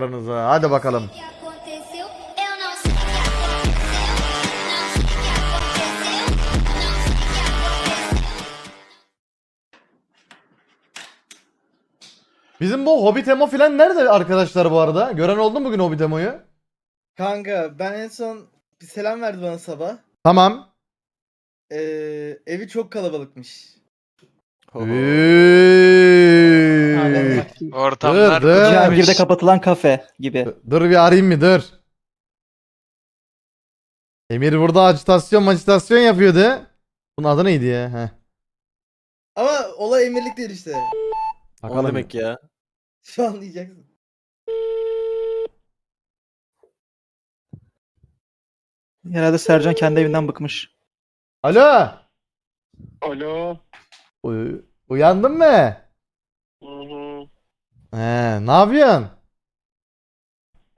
aranıza. Hadi bakalım. Bizim bu Hobbit Emo filan nerede arkadaşlar bu arada? Gören oldu mu bugün Hobbit Emo'yu? Kanka ben en son bir selam verdi bana sabah. Tamam. Ee, evi çok kalabalıkmış. Bak- Ortamlar Dur, dur. kucakmış. Cihangir'de kapatılan kafe gibi. Dur bir arayayım mı dur. Emir burada acitasyon macitasyon yapıyordu. Bunun adı neydi ya? Heh. Ama olay emirlik değil işte. Bakalım. demek ya? Şu an diyeceksin. Herhalde Sercan kendi evinden bıkmış. Alo. Alo. Uy- uyandın mı? Hı hı. He, ne yapıyorsun?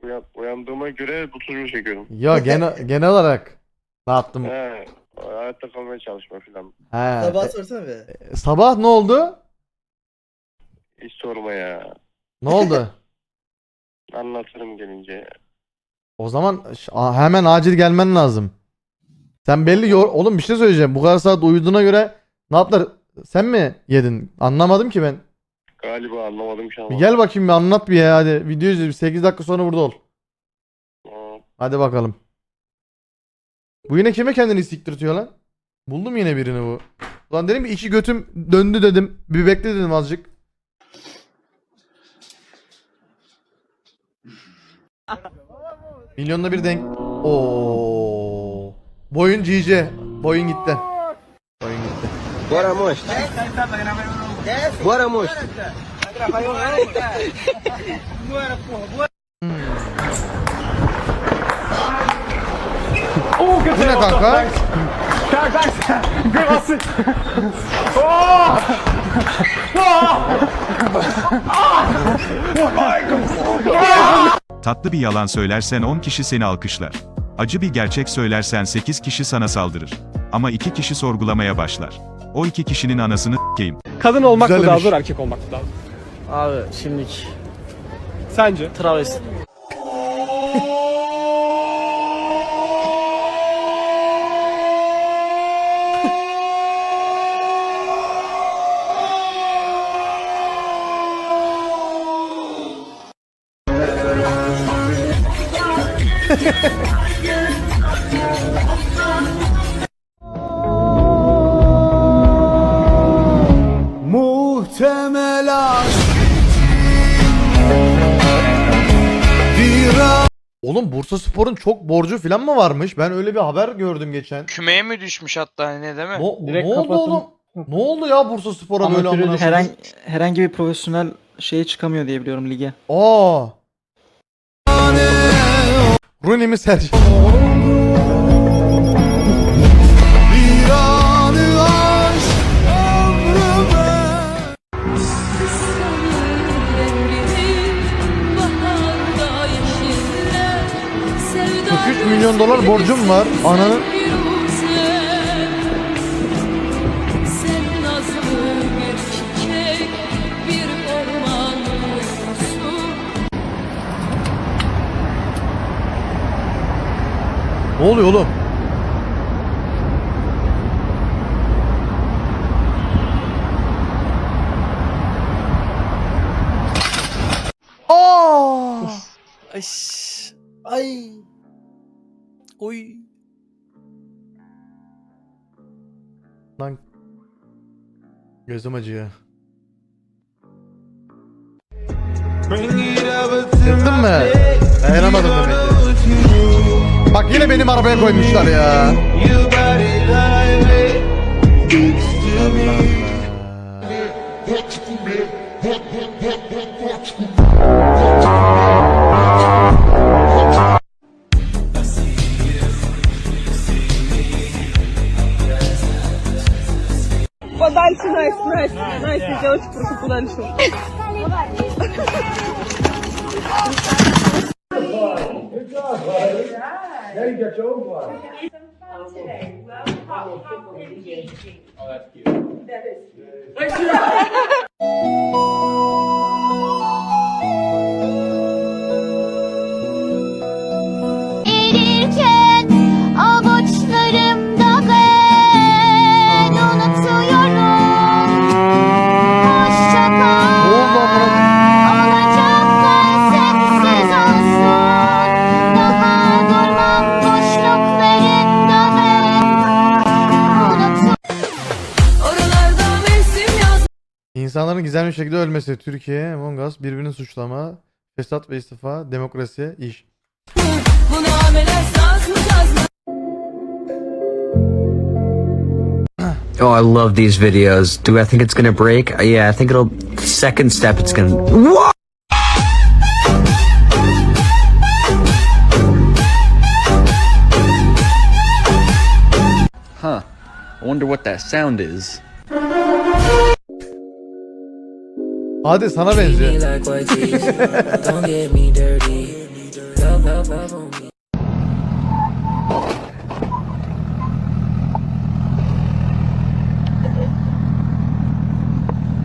Uyan, uyandığıma göre bu çocuğu çekiyorum. Yo genel genel olarak ne yaptım? He. Hayatta kalmaya çalışma filan. He. Sabah e, sorsana be. e, sabah ne oldu? Hiç sorma ya. Ne oldu? Anlatırım gelince. O zaman ş- a- hemen acil gelmen lazım. Sen belli yor oğlum bir şey söyleyeceğim. Bu kadar saat uyuduğuna göre ne yaptılar? Sen mi yedin? Anlamadım ki ben. Galiba anlamadım şu an. Bir gel bakayım bir anlat bir ya hadi. Video izle 8 dakika sonra burada ol. Aa, Hadi bakalım. Bu yine kime kendini siktirtiyor lan? Buldum yine birini bu. Ulan dedim ki iki götüm döndü dedim. Bir bekle dedim azıcık. Milyonda bir denk. Oo. Boyun GG. Boyun gitti. Boyun gitti. Bora, monstro. Bora, monstro. Bu ne kanka? Tatlı bir yalan söylersen 10 kişi seni alkışlar. Acı bir gerçek söylersen 8 kişi sana saldırır. Ama 2 kişi sorgulamaya başlar. O iki kişinin anasını s**eyim. Kadın olmak mı daha zor, erkek olmak mı daha zor? Abi şimdilik Sence? travesti. Oğlum Bursa Spor'un çok borcu falan mı varmış? Ben öyle bir haber gördüm geçen. Kümeye mi düşmüş hatta ne değil mi? Ne, Direkt ne oldu kapatın. oğlum? Ne oldu ya Bursa Spor'a böyle Amatöre amına koyayım? Herhangi, herhangi bir profesyonel şeye çıkamıyor diye biliyorum lige. Aa. Rooney mi Sercan? Dolar borcum var. Ananın ne oluyor oğlum? Aa! Ay. Ay. Oy. Lan. Gözüm acıyor. Kızdın mı? Dayanamadım demek ki. Bak yine benim arabaya koymuşlar ya. Watch me. Настя, Настя, Настя, девочка просто подальше. Now you got your. Oh, that's cute. That is. Kahramanların gizemli bir şekilde ölmesi. Türkiye, Among Us, birbirini suçlama, fesat ve istifa, demokrasi, iş. Oh, I love these videos. Do I think it's gonna break? Uh, Yeah, I think it'll. Second step, it's gonna. What? Huh. I wonder what that sound is. Hadi sana benziyor.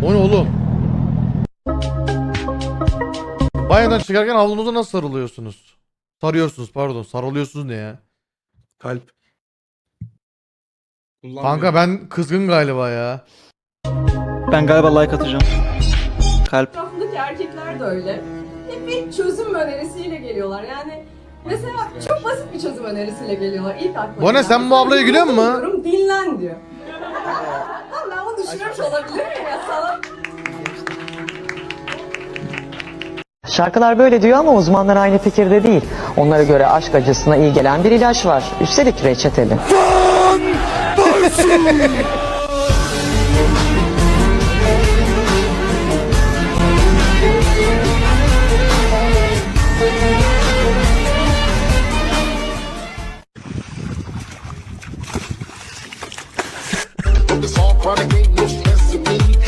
O ne oğlum? Banyodan çıkarken havlunuza nasıl sarılıyorsunuz? Sarıyorsunuz pardon. Sarılıyorsunuz ne ya? Kalp. Kanka ben kızgın galiba ya. Ben galiba like atacağım. Kalp. Etrafındaki erkekler de öyle. Hep bir çözüm önerisiyle geliyorlar. Yani mesela çok basit bir çözüm önerisiyle geliyorlar ilk aklıma. Gelen. sen bu ablaya gülüyor musun? Diyorum, Dinlen diyor. Lan ben bunu düşünmüş olabilir miyim ya sana? Şarkılar böyle diyor ama uzmanlar aynı fikirde değil. Onlara göre aşk acısına iyi gelen bir ilaç var. Üstelik reçeteli.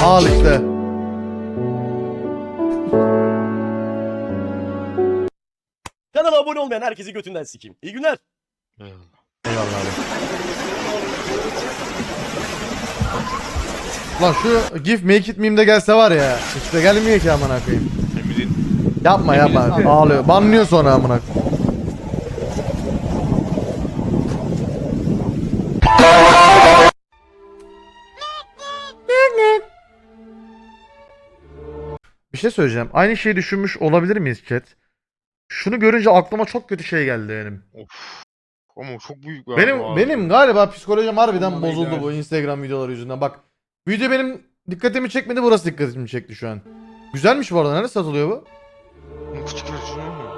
Al işte. Kanala abone olmayan herkesi götünden sikeyim. İyi günler. Lan şu gif make it meme'de gelse var ya. İşte gelmiyor ki amına koyayım. Yapma yapma. Ağlıyor. Banlıyor sonra amına koyayım. Bir şey söyleyeceğim. Aynı şeyi düşünmüş olabilir miyiz chat? Şunu görünce aklıma çok kötü şey geldi benim. Ama çok büyük Benim benim galiba psikolojim harbiden bozuldu bu Instagram videoları yüzünden. Bak video benim dikkatimi çekmedi burası dikkatimi çekti şu an. Güzelmiş bu arada. Nerede satılıyor bu? Küçük versiyonu mu?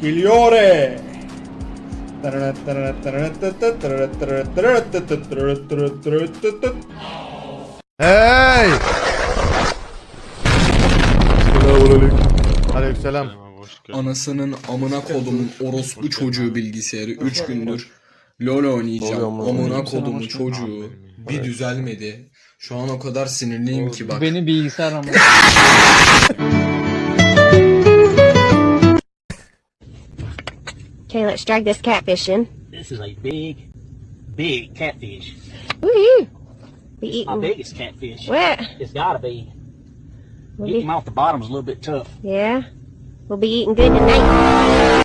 Geliyor. Hey! Aleykümselam. Anasının amına kodumun orospu çocuğu bilgisayarı 3 gündür LoL oynayacağım. Amına kodumun çocuğu bir düzelmedi. Şu an o kadar sinirliyim ki bak. Beni bilgisayar ama. Okay, let's drag this catfish in. This is a big, big catfish. Woo! Be eating. biggest catfish. What? It's gotta be. We'll be, off the bottom is a little bit tough. yeah. We'll be eating good tonight.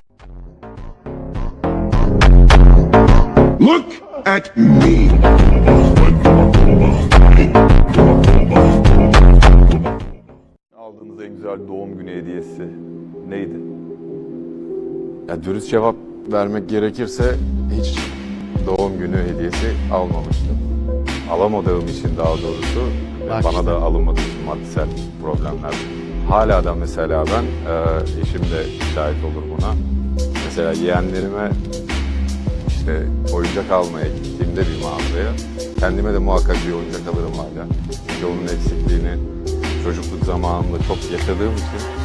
Look at me. Aldığınız en güzel doğum günü hediyesi neydi? Ya dürüst cevap vermek gerekirse hiç doğum günü hediyesi almamıştım. Alamadığım için daha doğrusu Bak bana işte. da alınmadığı için maddesel problemler. Hala da mesela ben, e, eşim de şahit olur buna. Mesela yeğenlerime işte oyuncak almaya gittiğimde bir mağazaya kendime de muhakkak bir oyuncak alırım hala. Çünkü onun eksikliğini çocukluk zamanında çok yaşadığım için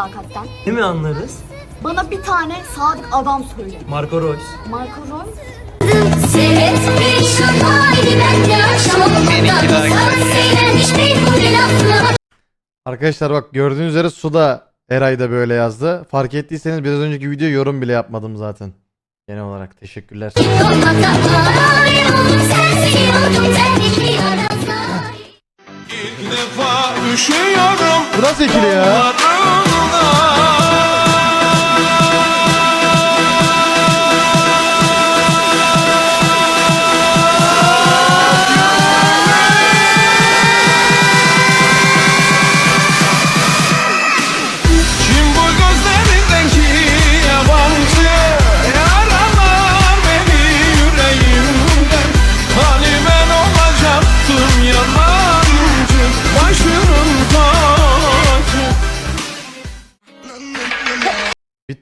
sadakatten? Ne mi anlarız? Bana bir tane sadık adam söyle. Marco Reus. Marco Reus. Arkadaşlar bak gördüğünüz üzere Suda Eray da böyle yazdı. Fark ettiyseniz biraz önceki video yorum bile yapmadım zaten. Genel olarak teşekkürler. Bu nasıl ikili ya?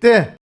Bitti.